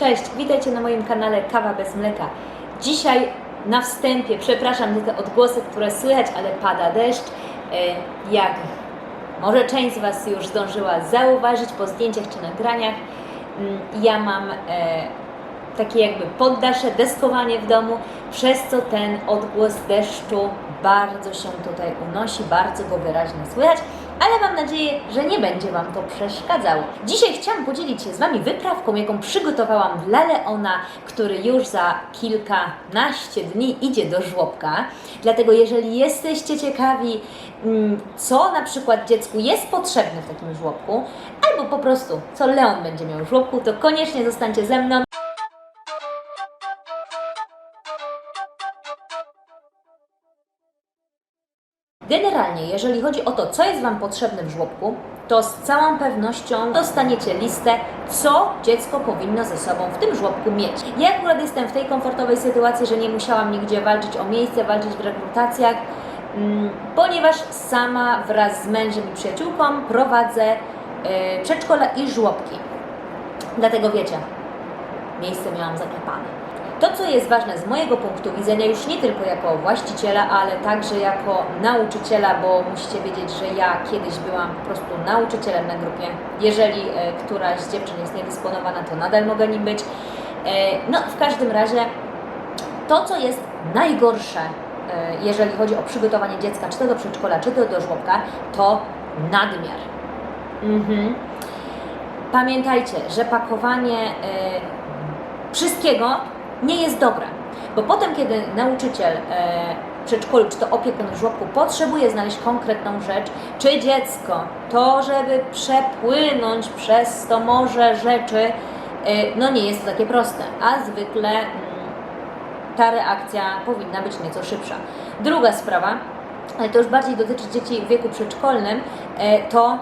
Cześć, witajcie na moim kanale Kawa bez mleka. Dzisiaj na wstępie przepraszam za te odgłosy, które słychać, ale pada deszcz. E, Jak może część z Was już zdążyła zauważyć po zdjęciach czy nagraniach, mm, ja mam e, takie jakby poddasze, deskowanie w domu, przez co ten odgłos deszczu bardzo się tutaj unosi, bardzo go wyraźnie słychać, ale mam nadzieję, że nie będzie Wam to przeszkadzało. Dzisiaj chciałam podzielić się z Wami wyprawką, jaką przygotowałam dla Leona, który już za kilkanaście dni idzie do żłobka. Dlatego jeżeli jesteście ciekawi, mm, co na przykład dziecku jest potrzebne w takim żłobku, albo po prostu co Leon będzie miał w żłobku, to koniecznie zostańcie ze mną. Generalnie, jeżeli chodzi o to, co jest Wam potrzebne w żłobku, to z całą pewnością dostaniecie listę, co dziecko powinno ze sobą w tym żłobku mieć. Ja akurat jestem w tej komfortowej sytuacji, że nie musiałam nigdzie walczyć o miejsce, walczyć w rekrutacjach, mm, ponieważ sama wraz z mężem i przyjaciółką prowadzę e, przedszkola i żłobki. Dlatego wiecie, miejsce miałam zaklepane. To, co jest ważne z mojego punktu widzenia, już nie tylko jako właściciela, ale także jako nauczyciela, bo musicie wiedzieć, że ja kiedyś byłam po prostu nauczycielem na grupie. Jeżeli e, któraś z dziewczyn jest niedysponowana, to nadal mogę nim być. E, no, w każdym razie to, co jest najgorsze, e, jeżeli chodzi o przygotowanie dziecka, czy to do przedszkola, czy to do żłobka, to nadmiar. Mhm. Pamiętajcie, że pakowanie wszystkiego nie jest dobre, bo potem, kiedy nauczyciel e, przedszkolu, czy to opiekun w żłobku potrzebuje znaleźć konkretną rzecz, czy dziecko, to żeby przepłynąć przez to morze rzeczy, e, no nie jest to takie proste, a zwykle mm, ta reakcja powinna być nieco szybsza. Druga sprawa, ale to już bardziej dotyczy dzieci w wieku przedszkolnym, e, to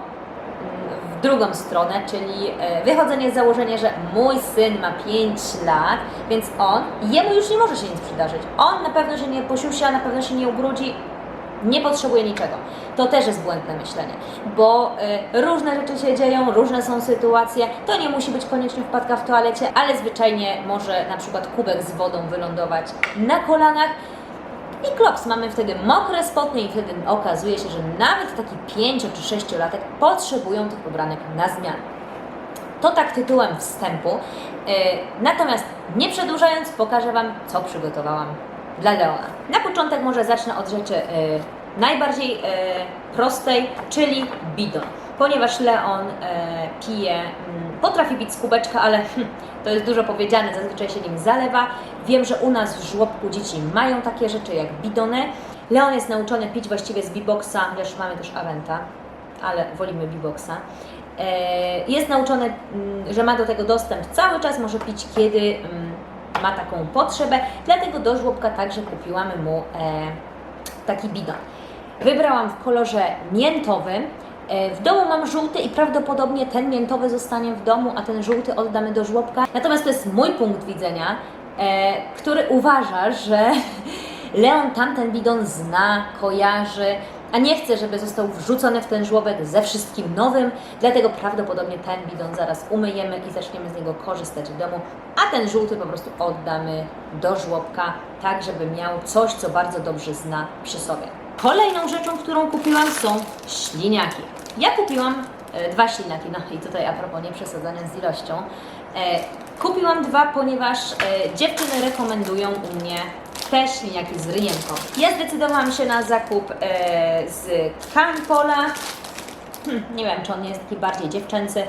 drugą stronę, czyli e, wychodzenie z założenia, że mój syn ma 5 lat, więc on, jemu już nie może się nic przydarzyć. On na pewno się nie posiusia, na pewno się nie ubrudzi, nie potrzebuje niczego. To też jest błędne myślenie, bo y, różne rzeczy się dzieją, różne są sytuacje. To nie musi być koniecznie wpadka w toalecie, ale zwyczajnie może na przykład kubek z wodą wylądować na kolanach. I klops, mamy wtedy mokre spodnie i wtedy okazuje się, że nawet taki 5 czy 6 latek potrzebują tych ubranek na zmianę. To tak tytułem wstępu. E, Natomiast nie przedłużając, pokażę Wam, co przygotowałam dla Leona. Na początek może zacznę od rzeczy e, najbardziej e, prostej, czyli bidon. Ponieważ Leon e, pije, mm, potrafi pić z kubeczka, ale hm, to jest dużo powiedziane, zazwyczaj się nim zalewa. Wiem, że u nas w żłobku dzieci mają takie rzeczy jak bidony. Leon jest nauczony pić właściwie z biboxa, wiesz, mamy też Aventa, ale wolimy biboxa. E, Jest nauczony, mm, że ma do tego dostęp cały czas, może pić kiedy mm, ma taką potrzebę, dlatego do żłobka także kupiłam mu e, taki bidon. Wybrałam w kolorze miętowym. E, W domu mam żółty i prawdopodobnie ten miętowy zostanie w domu, a ten żółty oddamy do żłobka. Natomiast to jest mój punkt widzenia, e, który uważa, że Leon tamten bidon zna, kojarzy, a nie chce, żeby został wrzucony w ten żłobek ze wszystkim nowym, dlatego prawdopodobnie ten bidon zaraz umyjemy i zaczniemy z niego korzystać w domu, a ten żółty po prostu oddamy do żłobka, tak żeby miał coś, co bardzo dobrze zna przy sobie. Kolejną rzeczą, którą kupiłam są śliniaki. Ja kupiłam e, dwa śliniaki, no i tutaj a propos nie przesadzania z ilością. E, kupiłam dwa, ponieważ e, dziewczyny rekomendują u mnie te śliniaki z ryjenką. Ja zdecydowałam się na zakup z Campola. Hm, nie wiem, czy on jest taki bardziej dziewczęcy,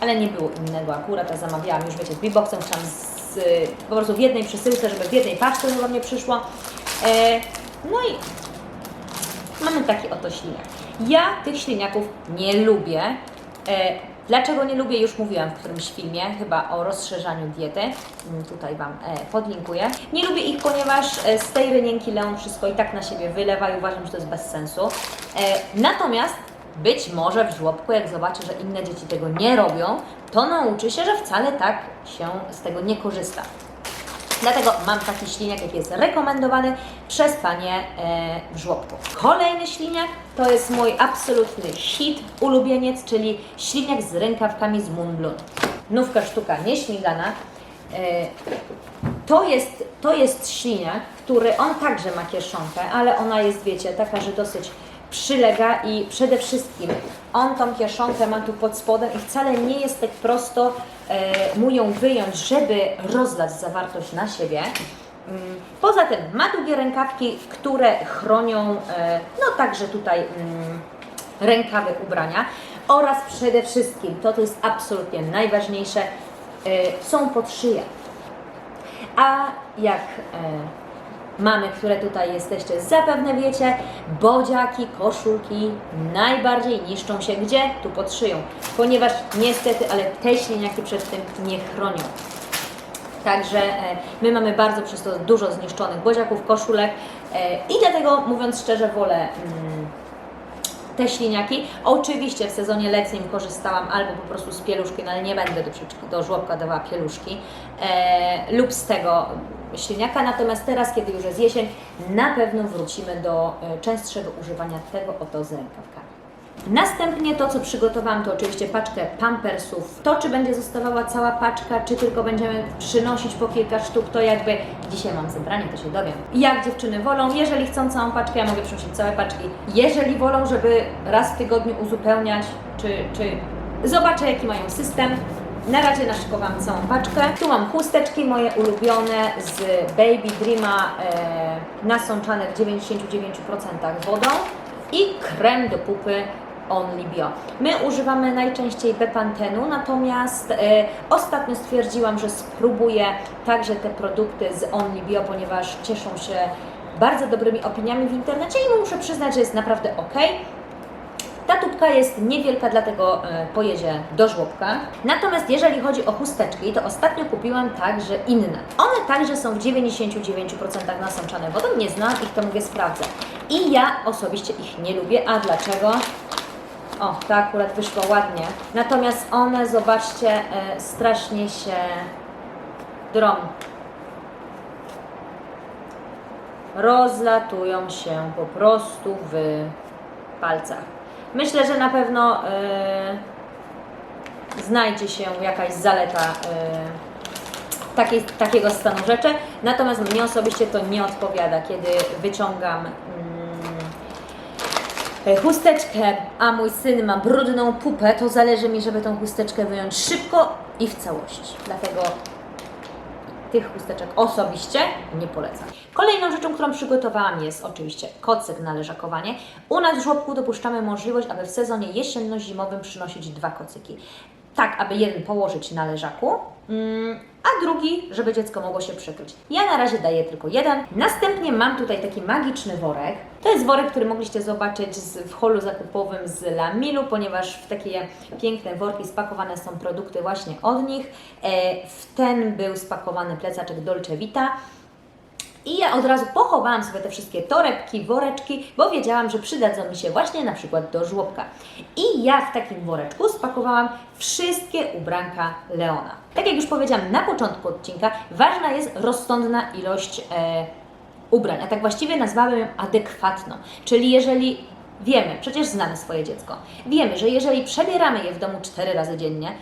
ale nie było innego akurat, a zamawiałam już, wiecie, z chciałam z, po prostu w jednej przesyłce, żeby w jednej paczce do mnie przyszło. No i mamy taki oto śliniak. Ja tych śliniaków nie lubię. E, dlaczego nie lubię? Już mówiłam w którymś filmie, chyba o rozszerzaniu diety. Mm, Tutaj Wam e, podlinkuję. Nie lubię ich, ponieważ e, z tej rynienki Leon wszystko i tak na siebie wylewa i uważam, że to jest bez sensu. Natomiast być może w żłobku, jak zobaczy, że inne dzieci tego nie robią, to nauczy się, że wcale tak się z tego nie korzysta. Dlatego mam taki śliniak, jaki jest rekomendowany przez Panie e, w żłobku. Kolejny śliniak to jest mój absolutny hit, ulubieniec, czyli śliniak z rękawkami z Moonbloom. nówka sztuka nieśmigana. E, To jest, to jest śliniak, który on także ma kieszonkę, ale ona jest, wiecie, taka, że dosyć przylega i przede wszystkim on tą kieszonkę ma tu pod spodem i wcale nie jest tak prosto e, mu ją wyjąć, żeby rozlać zawartość na siebie. Mm, Poza tym ma długie rękawki, które chronią, e, no także tutaj mm, rękawy ubrania oraz przede wszystkim, to to jest absolutnie najważniejsze, e, są pod szyję. A jak e, mamy, które tutaj jesteście, zapewne wiecie, bodziaki, koszulki najbardziej niszczą się gdzie? Tu pod szyją, ponieważ niestety, ale te śliniaki przed tym nie chronią. Także e, my mamy bardzo przez to dużo zniszczonych bodziaków, koszulek e, i dlatego mówiąc szczerze wolę mm, te śliniaki. Oczywiście w sezonie letnim korzystałam albo po prostu z pieluszki, no ale nie będę do, do żłobka dawała pieluszki e, lub z tego śliniaka. Natomiast teraz, kiedy już jest jesień, na pewno wrócimy do e, częstszego używania tego oto z rękawkami. Następnie to, co przygotowałam, to oczywiście paczkę pampersów. To, czy będzie zostawała cała paczka, czy tylko będziemy przynosić po kilka sztuk, to jakby dzisiaj mam zebranie, to się dowiem. Jak dziewczyny wolą, jeżeli chcą całą paczkę, ja mogę przynosić całe paczki. Jeżeli wolą, żeby raz w tygodniu uzupełniać, czy, czy zobaczę, jaki mają system. Na razie naszykowałam całą paczkę. Tu mam chusteczki moje ulubione z Baby Dreama e, nasączane w 99% wodą i krem do pupy Only Bio. My używamy najczęściej Bepantenu, natomiast e, ostatnio stwierdziłam, że spróbuję także te produkty z Only Bio, ponieważ cieszą się bardzo dobrymi opiniami w internecie i muszę przyznać, że jest naprawdę ok. Ta tubka jest niewielka, dlatego e, pojedzie do żłobka. Natomiast jeżeli chodzi o chusteczki, to ostatnio kupiłam także inne. One także są w 99% nasączane wodą, nie znam ich, to mówię sprawdzę. I ja osobiście ich nie lubię, a dlaczego? O, ta akurat wyszła ładnie. Natomiast one, zobaczcie, e, strasznie się drą. Rozlatują się po prostu w palcach. Myślę, że na pewno e, znajdzie się jakaś zaleta e, takiego stanu rzeczy. Natomiast mnie osobiście to nie odpowiada, kiedy wyciągam chusteczkę, a mój syn ma brudną pupę, to zależy mi, żeby tą chusteczkę wyjąć szybko i w całości. Dlatego tych chusteczek osobiście nie polecam. Kolejną rzeczą, którą przygotowałam jest oczywiście kocyk na leżakowanie. U nas w żłobku dopuszczamy możliwość, aby w sezonie jesienno-zimowym przynosić dwa kocyki. Tak, aby jeden położyć na leżaku, mm, a drugi, żeby dziecko mogło się przykryć. Ja na razie daję tylko jeden. Następnie mam tutaj taki magiczny worek. To jest worek, który mogliście zobaczyć w holu zakupowym z Lamilu, ponieważ w takie piękne worki spakowane są produkty właśnie od nich. E, w ten był spakowany plecaczek Dolce Vita. I ja od razu pochowałam sobie te wszystkie torebki, woreczki, bo wiedziałam, że przydadzą mi się właśnie na przykład do żłobka. I ja w takim woreczku spakowałam wszystkie ubranka Leona. Tak jak już powiedziałam na początku odcinka, ważna jest rozsądna ilość e, ubrań, a tak właściwie nazwałabym ją adekwatną. Czyli jeżeli wiemy, przecież znamy swoje dziecko, wiemy, że jeżeli przebieramy je w domu cztery razy dziennie,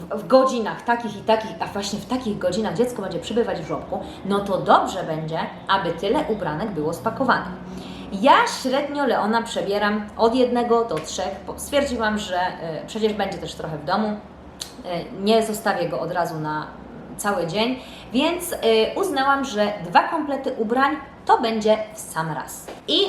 w- godzinach takich i takich, a właśnie w takich godzinach dziecko będzie przybywać w żłobku, no to dobrze będzie, aby tyle ubranek było spakowanych. Ja średnio Leona przebieram od jednego do trzech, bo stwierdziłam, że y, przecież będzie też trochę w domu, y, nie zostawię go od razu na cały dzień, więc y, uznałam, że dwa komplety ubrań to będzie w sam raz. I e,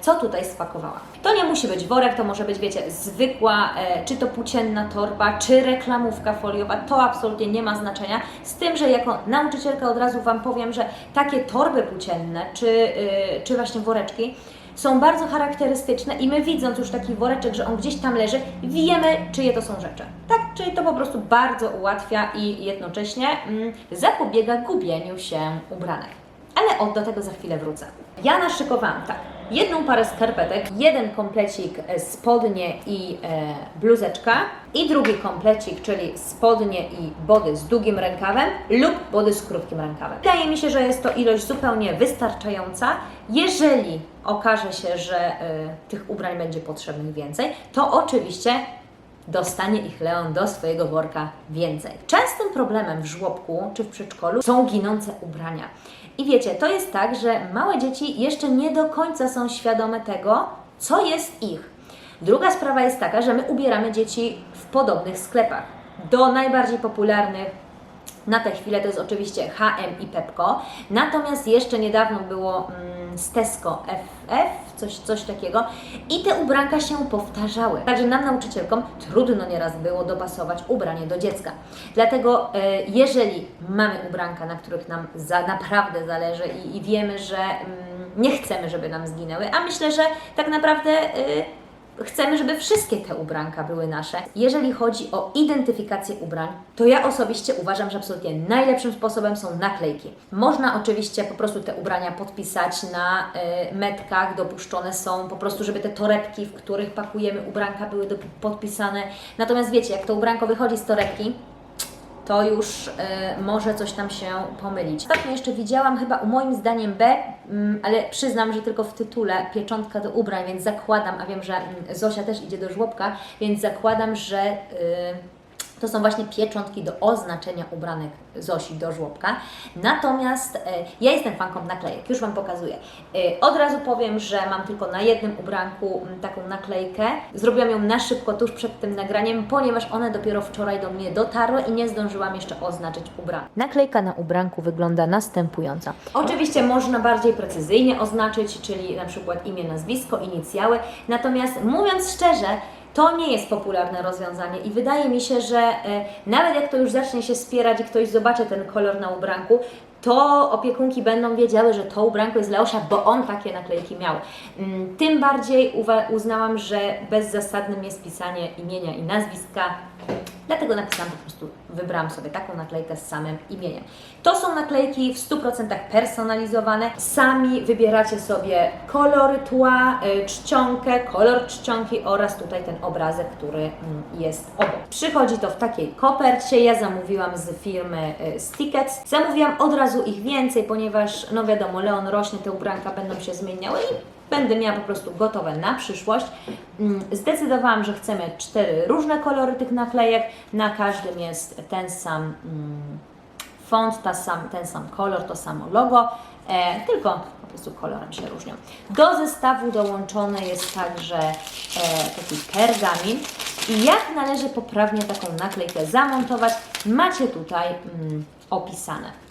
co tutaj spakowałam? To nie musi być worek, to może być, wiecie, zwykła, e, czy to płócienna torba, czy reklamówka foliowa, to absolutnie nie ma znaczenia. Z tym, że jako nauczycielka od razu Wam powiem, że takie torby płócienne, czy, e, czy właśnie woreczki, są bardzo charakterystyczne i my widząc już taki woreczek, że on gdzieś tam leży, wiemy, czyje to są rzeczy. Tak, czyli to po prostu bardzo ułatwia i jednocześnie mm, zapobiega gubieniu się ubranek. Ale o, do tego za chwilę wrócę. Ja naszykowałam tak. Jedną parę skarpetek, jeden komplecik e, spodnie i e, bluzeczka i drugi komplecik, czyli spodnie i body z długim rękawem lub body z krótkim rękawem. Wydaje mi się, że jest to ilość zupełnie wystarczająca. Jeżeli okaże się, że e, tych ubrań będzie potrzebnych więcej, to oczywiście dostanie ich Leon do swojego worka więcej. Częstym problemem w żłobku czy w przedszkolu są ginące ubrania. I wiecie, to jest tak, że małe dzieci jeszcze nie do końca są świadome tego, co jest ich. Druga sprawa jest taka, że my ubieramy dzieci w podobnych sklepach. Do najbardziej popularnych na tę chwilę to jest oczywiście H&M i Pepco, natomiast jeszcze niedawno było mm, z Tesco FF, coś, coś takiego i te ubranka się powtarzały. Także nam nauczycielkom trudno nieraz było dopasować ubranie do dziecka. Dlatego e, jeżeli mamy ubranka, na których nam za, naprawdę zależy i, i wiemy, że mm, nie chcemy, żeby nam zginęły, a myślę, że tak naprawdę... e, chcemy, żeby wszystkie te ubranka były nasze. Jeżeli chodzi o identyfikację ubrań, to ja osobiście uważam, że absolutnie najlepszym sposobem są naklejki. Można oczywiście po prostu te ubrania podpisać na y, metkach, dopuszczone są po prostu, żeby te torebki, w których pakujemy ubranka, były podpisane. Natomiast wiecie, jak to ubranko wychodzi z torebki, to już y, może coś tam się pomylić. Ostatnio jeszcze widziałam chyba u moim zdaniem B, mm, ale przyznam, że tylko w tytule pieczątka do ubrań, więc zakładam, a wiem, że mm, Zosia też idzie do żłobka, więc zakładam, że y, to są właśnie pieczątki do oznaczenia ubranek Zosi do żłobka. Natomiast e, ja jestem fanką naklejek, już Wam pokazuję. E, od razu powiem, że mam tylko na jednym ubranku m, taką naklejkę. Zrobiłam ją na szybko tuż przed tym nagraniem, ponieważ one dopiero wczoraj do mnie dotarły i nie zdążyłam jeszcze oznaczyć ubranka. Naklejka na ubranku wygląda następująco. Oczywiście można bardziej precyzyjnie oznaczyć, czyli na przykład imię, nazwisko, inicjały. Natomiast mówiąc szczerze, to nie jest popularne rozwiązanie i wydaje mi się, że e, nawet jak to już zacznie się spierać i ktoś zobaczy ten kolor na ubranku, to opiekunki będą wiedziały, że to ubranko jest Leosia, bo on takie naklejki miał. Mm, Tym bardziej uznałam, że bezzasadnym jest pisanie imienia i nazwiska, dlatego napisałam po prostu, wybrałam sobie taką naklejkę z samym imieniem. To są naklejki w 100% personalizowane. Sami wybieracie sobie kolory tła, y, czcionkę, kolor czcionki oraz tutaj ten obrazek, który mm, jest obok. Przychodzi to w takiej kopercie. Ja zamówiłam z firmy y, Stickets. Zamówiłam od razu ich więcej, ponieważ no wiadomo, Leon rośnie, te ubranka będą się zmieniały i będę miała po prostu gotowe na przyszłość. Mm, Zdecydowałam, że chcemy cztery różne kolory tych naklejek. Na każdym jest ten sam mm, font, ta sam, ten sam kolor, to samo logo, e, tylko po prostu kolorem się różnią. Do zestawu dołączony jest także e, taki pergamin i jak należy poprawnie taką naklejkę zamontować, macie tutaj mm, opisane.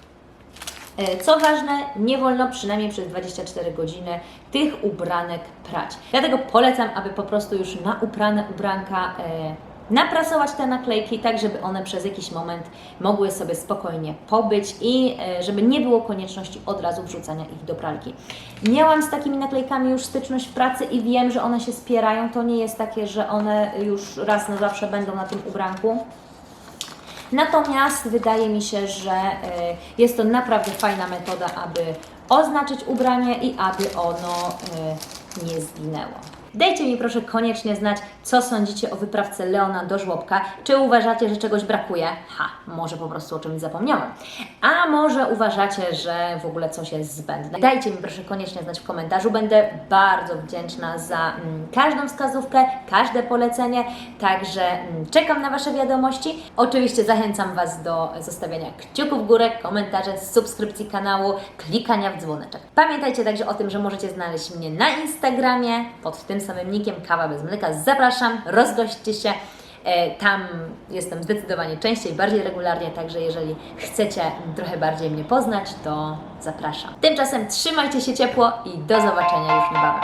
E, Co ważne, nie wolno przynajmniej przez 24 godziny tych ubranek prać. Dlatego polecam, aby po prostu już na uprane ubranka e, naprasować te naklejki, tak żeby one przez jakiś moment mogły sobie spokojnie pobyć i e, żeby nie było konieczności od razu wrzucania ich do pralki. Miałam z takimi naklejkami już styczność w pracy i wiem, że one się spierają. To nie jest takie, że one już raz na zawsze będą na tym ubranku. Natomiast wydaje mi się, że e, jest to naprawdę fajna metoda, aby oznaczyć ubranie i aby ono e, nie zginęło. Dajcie mi proszę koniecznie znać, co sądzicie o wyprawce Leona do żłobka. Czy uważacie, że czegoś brakuje? Ha, może po prostu o czymś zapomniałam. A może uważacie, że w ogóle coś jest zbędne? Dajcie mi proszę koniecznie znać w komentarzu. Będę bardzo wdzięczna za mm, każdą wskazówkę, każde polecenie. Także mm, czekam na Wasze wiadomości. Oczywiście zachęcam Was do zostawiania kciuków w górę, komentarzy, subskrypcji kanału, klikania w dzwoneczek. Pamiętajcie także o tym, że możecie znaleźć mnie na Instagramie pod tym samym nickiem Kawa bez mleka. Zapraszam, rozgośćcie się. E, Tam jestem zdecydowanie częściej, bardziej regularnie, także jeżeli chcecie trochę bardziej mnie poznać, to zapraszam. Tymczasem trzymajcie się ciepło i do zobaczenia już niebawem.